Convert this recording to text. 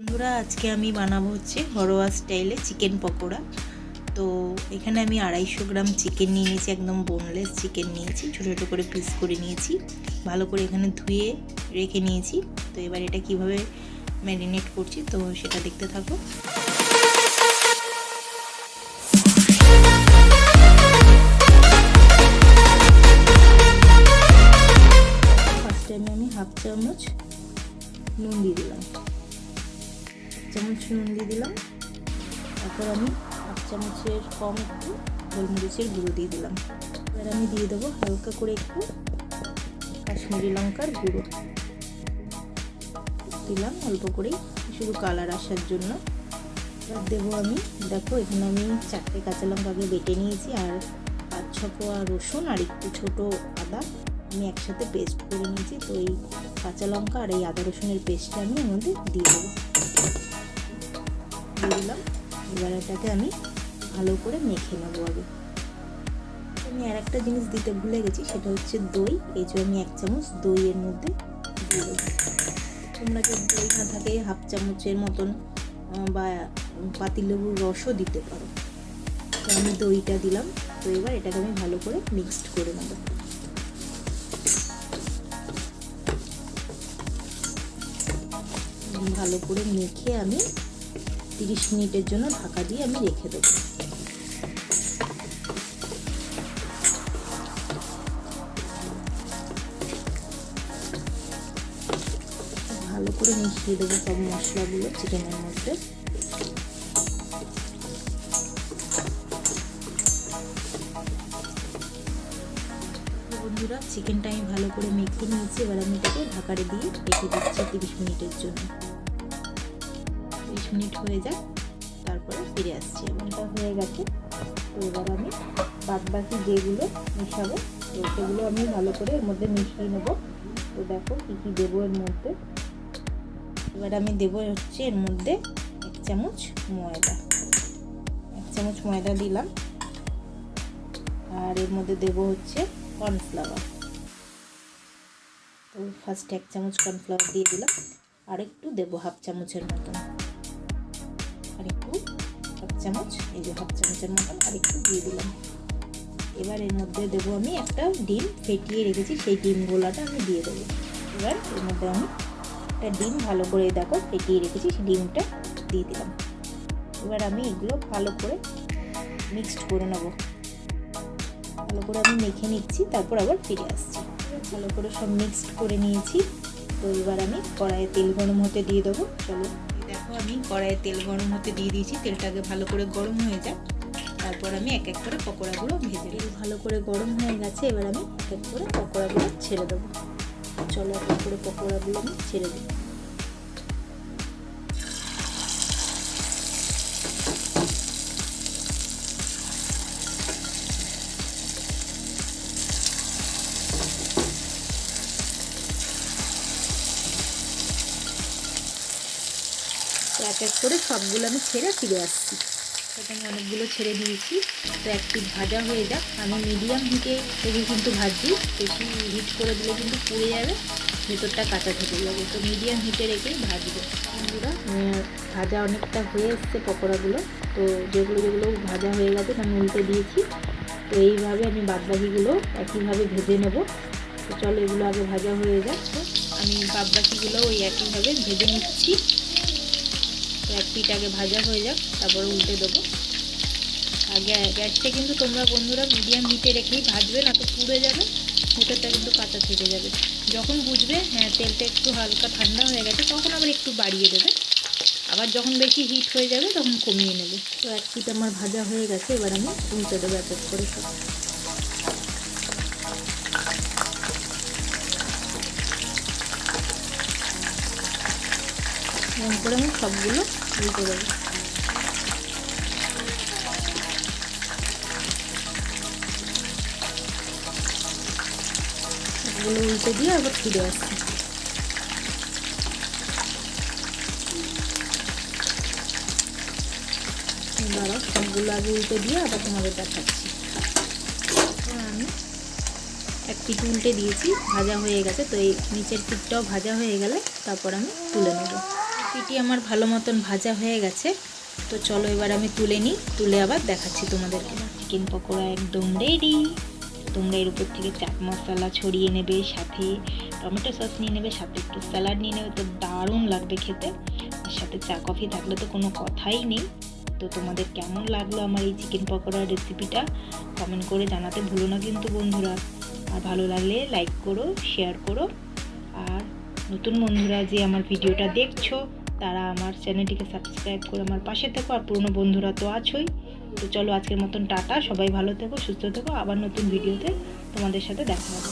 বন্ধুরা, আজকে আমি বানাবো হচ্ছে ঘরোয়া স্টাইলে চিকেন পকোড়া। তো এখানে আমি আড়াইশো গ্রাম চিকেন নিয়ে নিয়েছি, একদম বোনলেস চিকেন নিয়েছি। ছোটো ছোটো করে পিস করে নিয়েছি। ভালো করে এখানে ধুয়ে রেখে নিয়েছি। তো এবার এটা কীভাবে ম্যারিনেট করছি, তো সেটা দেখতে থাকো। ফার্স্ট টাইমে আমি হাফ চামচ নুন দিয়ে দিলাম। চামচ নুন দিয়ে দিলাম। তারপর আমি হাফ চামচের কম একটু গোলমরিচের গুঁড়ো দিয়ে দিলাম। এবার আমি দিয়ে দেবো হালকা করে একটু কাশ্মীরি লঙ্কার গুঁড়ো। দিলাম অল্প করেই, শুধু কালার আসার জন্য। এবার দেবো আমি, দেখো এখানে আমি চারটে কাঁচা লঙ্কা আগে বেটে নিয়েছি, আর পাঁচ ছ কোয়া রসুন আর একটু ছোটো আদা আমি একসাথে পেস্ট করে নিয়েছি। তো এই কাঁচা লঙ্কা আর এই আদা রসুনের পেস্টটা আমি মধ্যে দিয়ে দেবো। দিয়ে দিলাম। এবার এটাকে আমি ভালো করে মেখে নেব আগে। আমি আর একটা জিনিস দিতে ভুলে গেছি, সেটা হচ্ছে দই। এই যে আমি এক চামচ দইয়ের মধ্যে দিয়ে তোমরা যদি দই না থাকে, হাফ চামচের মতন বা পাতিলেবুর রসও দিতে পারো। তো আমি দইটা দিলাম। তো এবার এটাকে আমি ভালো করে মিক্সড করে নেব। ভালো করে মেখে আমি তিরিশ মিনিটের জন্য ঢাকা দিয়ে আমি রেখে দেবো। ভালো করে মিশিয়ে দেবো সব মশলাগুলো চিকেনের মধ্যে। বন্ধুরা, চিকেনটা আমি ভালো করে মেখে নিয়েছি, এবার আমি এটাকে ঢাকারে দিয়ে রেখে দিচ্ছি তিরিশ মিনিটের জন্য। তিরিশ মিনিট হয়ে যাক, তারপরে ফিরে আসছি এমনটা হয়ে গেছে। তো এবার আমি বাদ বাকি যেগুলো মিশাবো, তো সেগুলো আমি ভালো করে এর মধ্যে মিশিয়ে নেব। তো দেখো কী কী দেবো এর মধ্যে। এবার আমি দেবো হচ্ছে এর মধ্যে এক চামচ ময়দা। এক চামচ ময়দা দিলাম। আর এর মধ্যে দেবো হচ্ছে কর্নফ্লাওয়ার। তো ফার্স্ট এক চামচ কর্নফ্লাওয়ার দিয়ে দিলাম। আর একটু দেবো হাফ চামচের মতন। চামচ এই যে হাফ চামচের মতন আর একটু দিয়ে দিলাম। এবার এর মধ্যে দেবো আমি একটা ডিম ফেটিয়ে রেখেছি, সেই ডিম গোলাটা আমি দিয়ে দেবো। এবার এর মধ্যে আমি একটা ডিম ভালো করে দেখো ফেটিয়ে রেখেছি, সেই ডিমটা দিয়ে দিলাম। এবার আমি এগুলো ভালো করে মিক্সড করে নেব। ভালো করে আমি মেখে নিচ্ছি, তারপর আবার ফিরে আসছি। ভালো করে সব মিক্সড করে নিয়েছি, তো এবার আমি কড়াইয়ে তেল গরম হতে দিয়ে দেবো, চলো। আমি কড়াইয়ে তেল গরম হতে দিয়ে দিয়েছি। তেলটাকে ভালো করে গরম হয়ে যাক। তারপর আমি এক এক করে পকোড়াগুলো ভেজে দিই ভালো করে গরম হয়ে গেছে, এবার আমি এক এক করে পকোড়াগুলো ছেড়ে দেবো। চলো এক এক করে পকোড়াগুলো আমি ছেড়ে দিই। এক এক করে সবগুলো আমি ছেড়ে ফিরে আসছি। সেখানে অনেকগুলো ছেড়ে দিয়েছি। তো এক পিঠ ভাজা হয়ে যাক। আমি মিডিয়াম হিটে থেকে কিন্তু ভাজছি। বেশি হিট করে দিলে কিন্তু পুড়ে যাবে। ভেতরটা কাঁচা থেকে যাবে। তো মিডিয়াম হিটে রেখেই ভাজবো। বন্ধুরা ভাজা অনেকটা হয়ে এসছে পকোড়াগুলো। তো যেগুলো যেগুলো ভাজা হয়ে গেছে, আমি উল্টে দিয়েছি। তো এইভাবে আমি বাদবাকিগুলো একইভাবে ভেজে নেব। তো চলো এগুলো আগে ভাজা হয়ে যাক। আমি বাদবাকিগুলো ওই একইভাবে ভেজে নিচ্ছি। এক পিঠ আগে ভাজা হয়ে যাক, তারপরে উল্টে দেবো। আর গ্যাসটা কিন্তু তোমরা বন্ধুরা মিডিয়াম হিটে রেখেই ভাজবে, না তো পুড়ে যাবে, ভেতরটা কিন্তু কাঁচা থেকে যাবে। যখন বুঝবে হ্যাঁ তেলটা একটু হালকা ঠান্ডা হয়ে গেছে, তখন আবার একটু বাড়িয়ে দেবে। আবার যখন বেশি হিট হয়ে যাবে, তখন কমিয়ে নেবে। তো এক পিঠ আমার ভাজা হয়ে গেছে, এবার আমি উল্টে দেবো এক করে সব। এরকম করে আমি সবগুলো উল্টে দেবো। সবগুলো উল্টে দিয়ে আবার ফিরে আসছি। দাঁড়াও, সবগুলো আগে উল্টে দিয়ে আবার তোমাদের দেখাচ্ছি। আমি এক পিঠ উল্টে দিয়েছি, ভাজা হয়ে গেছে, তো এই নিচের পিঠটাও ভাজা হয়ে গেলে তারপর আমি তুলে নেব। পিটি আমার ভালো মতন ভাজা হয়ে গেছে। তো চলো এবার আমি তুলে নিই, তুলে আবার দেখাচ্ছি তোমাদেরকে। চিকেন পকোড়া একদম রেডি তোমরা এর উপর থেকে চাট মশলা ছড়িয়ে নেবে, সাথে টমেটো সস নিয়ে নেবে, সাথে একটু স্যালাড নিয়ে নেবে। তো দারুণ লাগবে খেতে। আর সাথে চা, কফি থাকলে তো কোনো কথাই নেই। তো তোমাদের কেমন লাগল আমার এই চিকেন পকোড়ার রেসিপিটা কমেন্ট করে জানাতে ভুলো না কিন্তু বন্ধুরা। আর ভালো লাগলে লাইক করো শেয়ার করো। আর নতুন বন্ধুরা যে আমার ভিডিওটা দেখছ তারা আমার চ্যানেলটিকে সাবস্ক্রাইব করে আমার পাশে থেকো আর পুরনো বন্ধুরা তো আছোই। তো চলো আজকের মতন টাটা, সবাই ভালো থেকো, সুস্থ থেকো, আবার নতুন ভিডিওতে তোমাদের সাথে দেখা হবে।